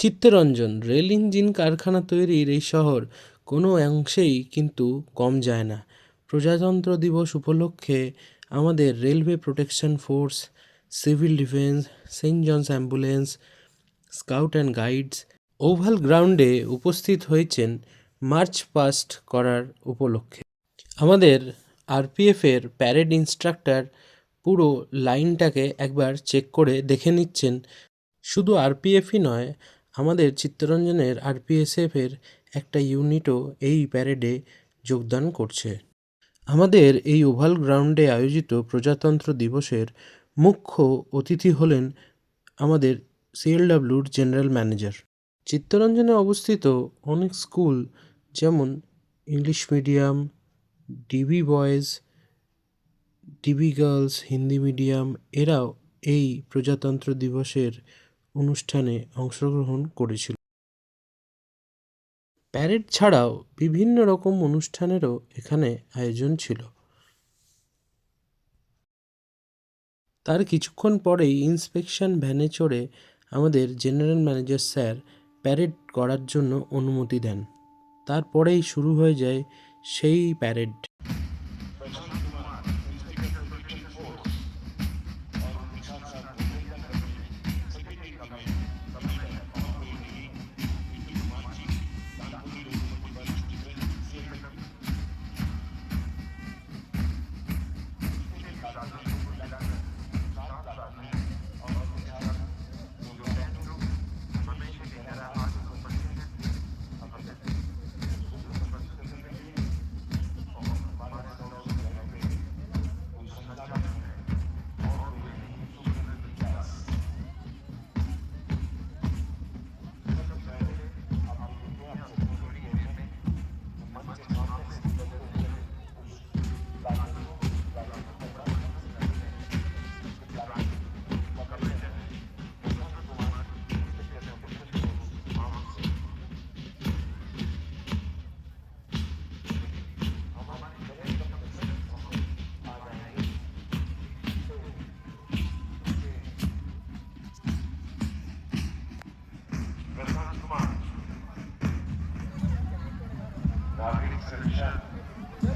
Chittaranjan, rail engine কারখানা তৈরির এই শহর কোনো অংশেই কিন্তু কম যায় না। প্রজাতন্ত্র দিবস উপলক্ষে আমাদের railway protection force, civil defence, Saint John's ambulance, scout and guides oval গ্রাউন্ডে উপস্থিত হয়েছেন মার্চ পাস্ট করার উপলক্ষে। আমাদের আরপিএফের প্যারেড ইনস্ট্রাক্টর পুরো লাইনটাকে একবার চেক করে দেখে নিচ্ছেন। শুধু আরপিএফই নয় আমাদের চিত্তরঞ্জনের আরপিএসএফের একটা ইউনিটও এই প্যারেডে যোগদান করছে। আমাদের এই ওভাল গ্রাউন্ডে আয়োজিত প্রজাতন্ত্র দিবসের মুখ্য অতিথি হলেন আমাদের সিএলডাব্লিউর জেনারেল ম্যানেজার। চিত্তরঞ্জনে অবস্থিত অনেক স্কুল যেমন English medium, DB boys, DB girls, Hindi medium, এরাও এই প্রজাতন্ত্র দিবসের অনুষ্ঠানে অংশগ্রহণ করেছিল। প্যারেড ছাড়াও বিভিন্ন রকম অনুষ্ঠানেরও এখানে আয়োজন ছিল। তার কিছুক্ষণ পরেই ইন্সপেকশন ভ্যানে চড়ে আমাদের জেনারেল ম্যানেজার স্যার প্যারেড করার জন্য অনুমতি দেন। তারপরেই শুরু হয়ে যায় সেই প্যারেড।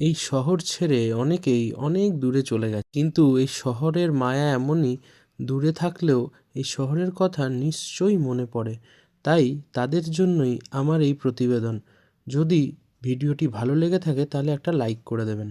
এই শহর ছেড়ে অনেকেই অনেক দূরে চলে গেছে। কিন্তু এই শহরের মায়া এমনই দূরে থাকলেও এই শহরের কথা নিশ্চয়ই মনে পড়ে। তাই তাদের জন্যই আমার এই প্রতিবেদন। যদি ভিডিওটি ভালো লেগে থাকে তাহলে একটা লাইক করে দেবেন।